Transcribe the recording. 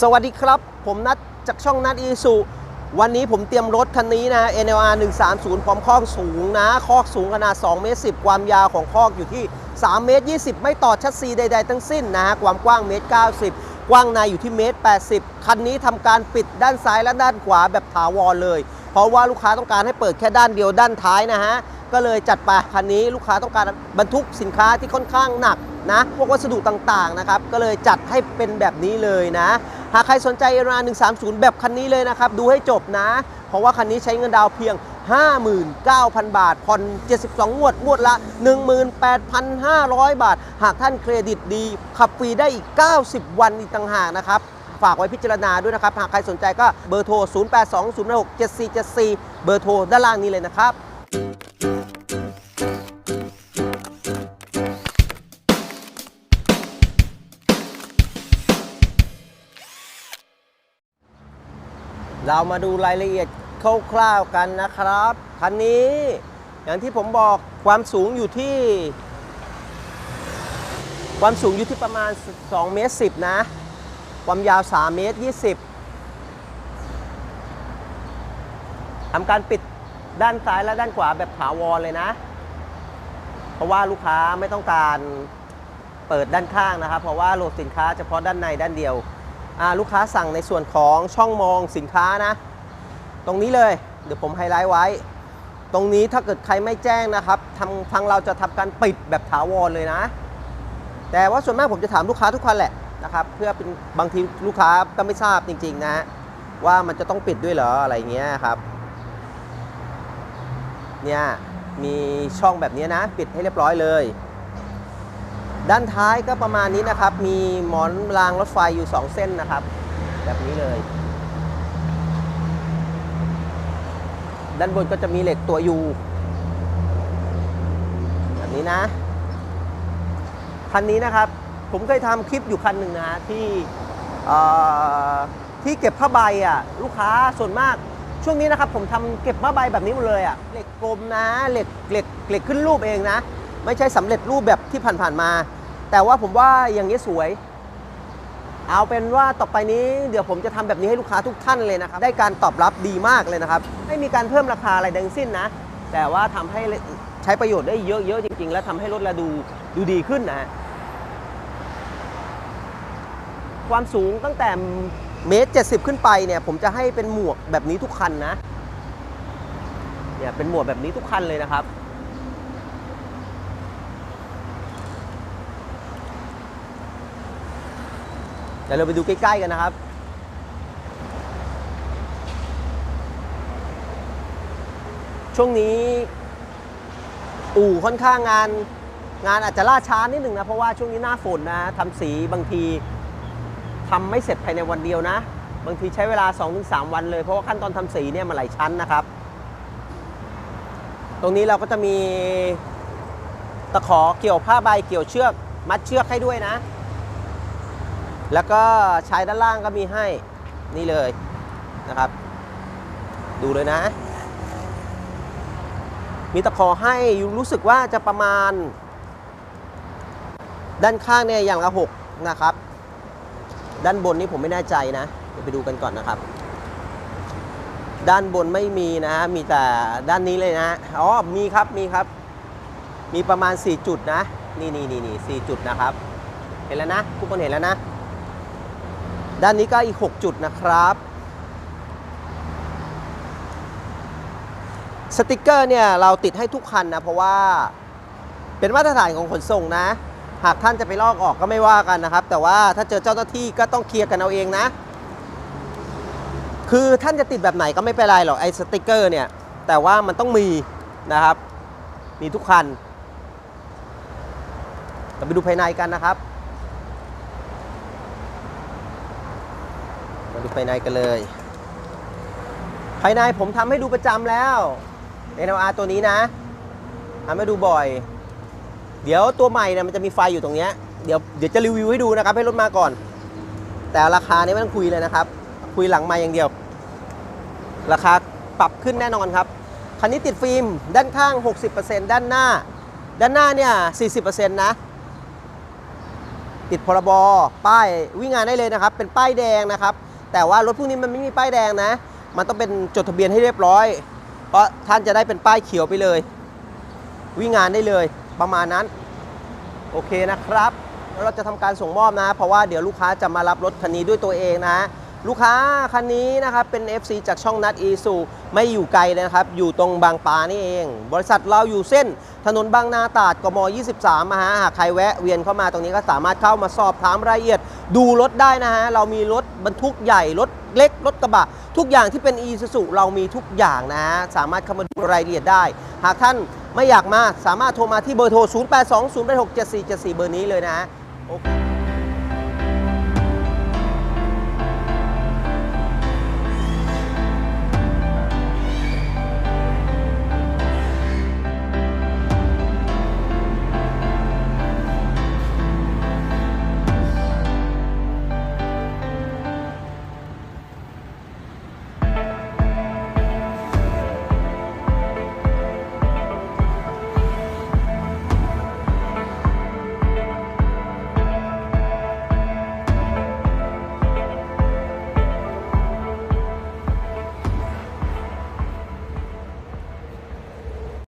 สวัสดีครับ ผมนัดจากช่องนัดอีสุวันนี้ผมเตรียมรถคันนี้นะ NLR 130พร้อมคอกสูงนะ คอกสูงขนาด2เมตร10 ความยาวของคอกอยู่ที่3เมตร20 ไม่ต่อชัดซีใด ๆ ทั้งสิ้นนะฮะความกว้างเมตร90 กว้างในอยู่ที่เมตร80 คันนี้ทำการปิดด้านซ้ายและด้านขวาแบบถาวรเลย เพราะว่าลูกค้าต้องการให้เปิดแค่ด้านเดียวด้านท้ายนะฮะ ก็เลยจัดไปคันนี้ลูกค้าต้องการบรรทุกสินค้าที่ค่อนข้างหนักนะพวกวัสดุต่างๆนะครับก็เลยจัดให้เป็นแบบนี้เลยนะ หากใครสนใจรา130 แบบคันนี้เลยนะครับ ดูให้จบนะ เพราะว่าคันนี้ใช้เงินดาวเพียง 59,000 บาท ผ่อน 72 งวด งวดละ 18,500 บาท หากท่านเครดิตดี ขับฟรีได้อีก 90 วันอีกต่างหากนะครับ ฝากไว้พิจารณาด้วยนะครับ หากใครสนใจก็เบอร์โทร 0820667474 เบอร์โทรด้านล่างนี้เลยนะครับ เรามาดูรายละเอียดคร่าวๆกันนะครับคันนี้อย่างที่ผมบอกความสูงอยู่ที่ ความสูงอยู่ที่ประมาณ2เมตร10 นะ ความยาว3เมตร20ทำการปิดด้านซ้ายและด้านขวาแบบถาวรเลยนะ เพราะว่าลูกค้าไม่ต้องการเปิดด้านข้างนะครับ เพราะว่าโหลดสินค้าเฉพาะด้านในด้านเดียว ลูกค้าสั่งในส่วนของช่องมองสินค้านะ ตรงนี้เลยเดี๋ยวผมไฮไลท์ไว้ ตรงนี้ถ้าเกิดใครไม่แจ้งนะครับทางทางเราจะทำการปิดแบบถาวรเลยนะ แต่ว่าส่วนมากผมจะถามลูกค้าทุกคันแหละนะครับเพื่อเป็นบางทีลูกค้าก็ไม่ทราบจริง ๆ นะ ว่ามันจะต้องปิดด้วยเหรออะไรเงี้ยครับเนี่ยมีช่องแบบนี้นะ ปิดให้เรียบร้อยเลย ด้านท้ายก็ประมาณนี้นะครับ มีหมอนรางรถไฟอยู่ 2 เส้นนะครับ แบบนี้เลย ด้านบนก็จะมีเหล็กตัวยูแบบนี้นะ คันนี้นะครับ ผมเคยทำคลิปอยู่คันหนึ่งนะที่ที่เก็บผ้าใบอะลูกค้าส่วนมากช่วงนี้นะครับผมทำเก็บผ้าใบแบบนี้หมดเลยอะเหล็กกลมนะเหล็กเหล็กเหล็กขึ้นรูปเองนะ ไม่ใช่สำเร็จรูปแบบที่ผ่านๆมา แต่ว่าผมว่าอย่างนี้สวย เอาเป็นว่าต่อไปนี้เดี๋ยวผมจะทำแบบนี้ให้ลูกค้าทุกท่านเลยนะครับ ได้การตอบรับดีมากเลยนะครับ ไม่มีการเพิ่มราคาอะไรทั้งสิ้นนะ แต่ว่าทำให้ใช้ประโยชน์ได้เยอะๆจริง ๆ และทำให้รถเราดูดูดีขึ้นนะความสูงตั้งแต่เมตรเจ็ดสิบขึ้นไปเนี่ย ผมจะให้เป็นหมวกแบบนี้ทุกคันนะเนี่ยเป็นหมวกแบบนี้ทุกคันเลยนะครับ เดี๋ยวเราไปดูใกล้ ๆ กันนะครับ ช่วงนี้อู่ค่อนข้างงานงานอาจจะล่าช้านิดหนึ่งนะ เพราะว่าช่วงนี้หน้าฝนนะทำสีบางทีทำไม่เสร็จภายในวันเดียวนะ บางทีใช้เวลา 2-3 วันเลย เพราะว่าขั้นตอนทำสีเนี่ยมันหลายชั้นนะครับ ตรงนี้เราก็จะมีตะขอเกี่ยวผ้าใบเกี่ยวเชือก มัดเชือกให้ด้วยนะ แล้วก็ชายด้านล่างก็มีให้นี่เลยนะครับ ดูเลยนะ มีตะขอให้อยู่รู้สึกว่าจะประมาณ ด้านข้างเนี่ยอย่างละหกนะครับ ด้านบนนี่ผมไม่แน่ใจนะ เดี๋ยวไปดูกันก่อนนะครับ ด้านบนไม่มีนะ มีแต่ด้านนี้เลยนะอ๋อมีครับมีครับ มีประมาณ 4 จุดนะ นี่นี่นี่นี่สี่จุดนะครับ เห็นแล้วนะ ทุกคนเห็นแล้วนะ ด้านนี้ก็อีก 6 จุดนะครับ สติกเกอร์เนี่ยเราติดให้ทุกคันนะ เพราะว่าเป็นมาตรฐานของขนส่งนะ หากท่านจะไปลอกออกก็ไม่ว่ากันนะครับ แต่ว่าถ้าเจอเจ้าหน้าที่ก็ต้องเคลียร์กันเอาเองนะ คือท่านจะติดแบบไหนก็ไม่เป็นไรหรอกไอ้สติกเกอร์เนี่ย แต่ว่ามันต้องมีนะครับ มีทุกคันเราไปดูภายในกันนะครับ มา ดูภายในกันเลย ภายในผมทำให้ดูประจำแล้ว NLR ตัวนี้นะทำให้ดูบ่อย เดี๋ยวตัวใหม่เนี่ยมันจะมีไฟอยู่ตรงเนี้ยเดี๋ยวเดี๋ยวจะรีวิวให้ดูนะครับให้รถมาก่อน แต่ราคานี้ไม่ต้องคุยเลยนะครับ คุยหลังมาอย่างเดียว ราคาปรับขึ้นแน่นอนครับคันนี้ติดฟิล์มด้านข้าง 60%ด้านหน้า ด้านหน้าเนี่ย 40%นะ ติดพรบ ป้ายวิ่งงานได้เลยนะครับ เป็นป้ายแดงนะครับ แต่ว่ารถพวกนี้มันไม่มีป้ายแดงนะ มันต้องเป็นจดทะเบียนให้เรียบร้อย เพราะท่านจะได้เป็นป้ายเขียวไปเลย วิ่งงานได้เลยประมาณนั้น โอเคนะครับ เราจะทำการส่งมอบนะ เพราะว่าเดี๋ยวลูกค้าจะมารับรถคันนี้ด้วยตัวเองนะ ลูกค้าคันนี้นะครับเป็น FC จากช่องนัดอีซูไม่อยู่ไกลเลยนะครับ อยู่ตรงบางปานี่เอง บริษัทเราอยู่เส้นถนนบางนาตราดกม 23มาฮะหากใครแวะเวียนเข้ามาตรงนี้ก็สามารถเข้ามาสอบถามรายละเอียด ดูรถได้นะฮะ เรามีรถบรรทุกใหญ่ รถเล็ก รถกระบะ ทุกอย่างที่เป็น e s u z u เรามีทุกอย่างนะฮะ สามารถเข้ามาดูรายละเอียดได้ หากท่านไม่อยากมาสามารถโทรมาที่เบอร์โทร 0820867474 เบอร์นี้เลยนะฮะโอเค